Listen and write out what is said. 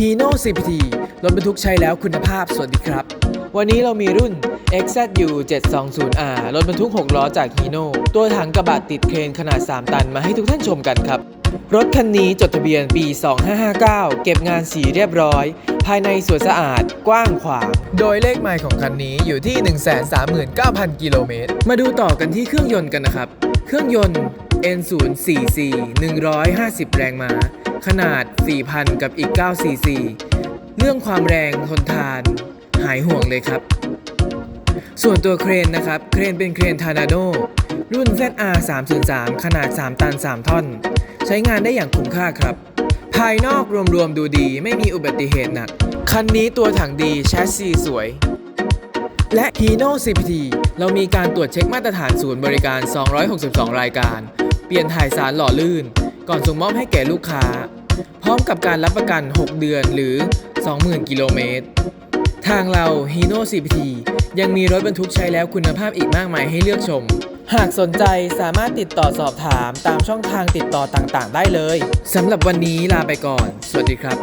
Hino CPT รถบรรทุกใช้แล้วคุณภาพสวัสดีครับ วันนี้เรามีรุ่น XZU 720R รถบรรทุก 6 ล้อจาก Hino ตัวถังกระบะติดเครนขนาด 3 ตันมาให้ทุกท่านชมกันครับ รถคันนี้จดทะเบียนปี 2559 เก็บงานสีเรียบร้อย ภายในสวยสะอาด กว้างขวาง โดยเลขไมล์ของคันนี้อยู่ที่ 139,000 กิโลเมตร มาดูต่อกันที่เครื่องยนต์กันนะครับ เครื่องยนต์ N044 150 แรงม้า ขนาด 4,000 กับอีก 9 cc เรื่องความแรงทนทาน หายห่วงเลยครับ ส่วนตัวเครนนะครับ เครนเป็นเครนทานาโดรุ่น ZR 303ขนาด 3 ตัน 3 ท่อน ใช้งานได้อย่างคุ้มค่าครับ ภายนอกรวมๆดูดีไม่มีอุบัติเหตุหนัก คันนี้ตัวถังดีแชสซีสวย และ Hino CPT เรามีการตรวจเช็คมาตรฐานศูนย์บริการ 262 รายการ เปลี่ยนถ่ายสารหล่อลื่น ก่อนส่งมอบให้แก่ลูกค้า พร้อมกับการรับประกัน 6 เดือนหรือ 20,000 กิโลเมตร ทางเรา Hino CPT ยังมีรถบรรทุกใช้แล้วคุณภาพอีกมากมายให้เลือกชม หากสนใจสามารถติดต่อสอบถามตามช่องทางติดต่อต่างๆ ได้เลยสำหรับวันนี้ลาไปก่อน สวัสดีครับ